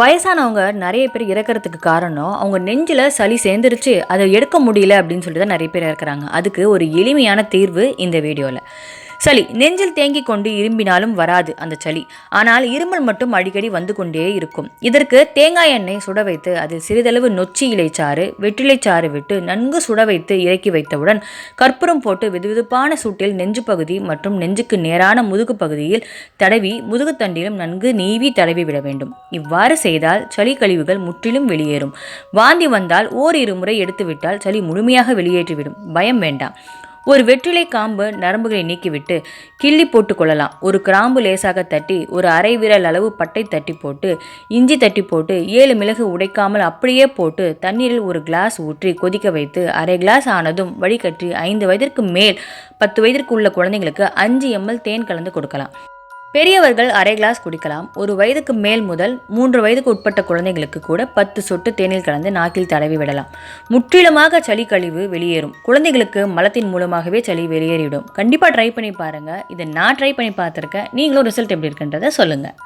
வயசானவங்க நிறைய பேர் இறக்கறதுக்கு காரணம் அவங்க நெஞ்சில் சளி சேர்ந்துருச்சு அதை எடுக்க முடியல அப்படின்னு சொல்லிட்டு தான் நிறைய பேர் இறக்குறாங்க. அதுக்கு ஒரு எளிமையான தீர்வு இந்த வீடியோவில் சளி. நெஞ்சில் தேங்கி கொண்டு இரும்பினாலும் வராது அந்த சளி. ஆனால் இருமல் மட்டும் அடிக்கடி வந்து கொண்டே இருக்கும். இதற்கு தேங்காய் எண்ணெய் சுட வைத்து அதில் சிறிதளவு நொச்சி இலைச்சாறு வெற்றிலைச்சாறு விட்டு நன்கு சுட வைத்து இறக்கி வைத்தவுடன் கற்பூரம் போட்டு வெதுவெதுப்பான சூட்டில் நெஞ்சு பகுதி மற்றும் நெஞ்சுக்கு நேரான முதுகு பகுதியில் தடவி முதுகுத்தண்டிலும் நன்கு நீவி தடவி விட வேண்டும். இவ்வாறு செய்தால் சளி கழிவுகள் முற்றிலும் வெளியேறும். வாந்தி வந்தால் ஓரிரு முறை எடுத்துவிட்டால் சளி முழுமையாக வெளியேற்றிவிடும். பயம் வேண்டாம். ஒரு வெற்றிலை காம்பு நரம்புகளை நீக்கிவிட்டு கிள்ளி போட்டு கொள்ளலாம். ஒரு கிராம்பு லேசாக தட்டி ஒரு அரை விரல் அளவு பட்டை தட்டி போட்டு இஞ்சி தட்டி போட்டு ஏழு மிளகு உடைக்காமல் அப்படியே போட்டு தண்ணீரில் ஒரு கிளாஸ் ஊற்றி கொதிக்க வைத்து அரை கிளாஸ் ஆனதும் வடிகட்டி ஐந்து வயதிற்கு மேல் பத்து வயதிற்கு உள்ள குழந்தைங்களுக்கு அஞ்சு எம்எல் தேன் கலந்து கொடுக்கலாம். பெரியவர்கள் அரை கிளாஸ் குடிக்கலாம். ஒரு வயதுக்கு மேல் முதல் மூன்று வயதுக்கு உட்பட்ட குழந்தைகளுக்கு கூட பத்து சொட்டு தேனில் கலந்து நாக்கில் தடவி விடலாம். முற்றிலுமாக சளி கழிவு வெளியேறும். குழந்தைகளுக்கு மலத்தின் மூலமாகவே சளி வெளியேறிவிடும். கண்டிப்பாக ட்ரை பண்ணி பாருங்கள் இதை நான் ட்ரை பண்ணி பார்த்துருக்கேன். நீங்களும் ரிசல்ட் எப்படி இருக்குன்றதை சொல்லுங்கள்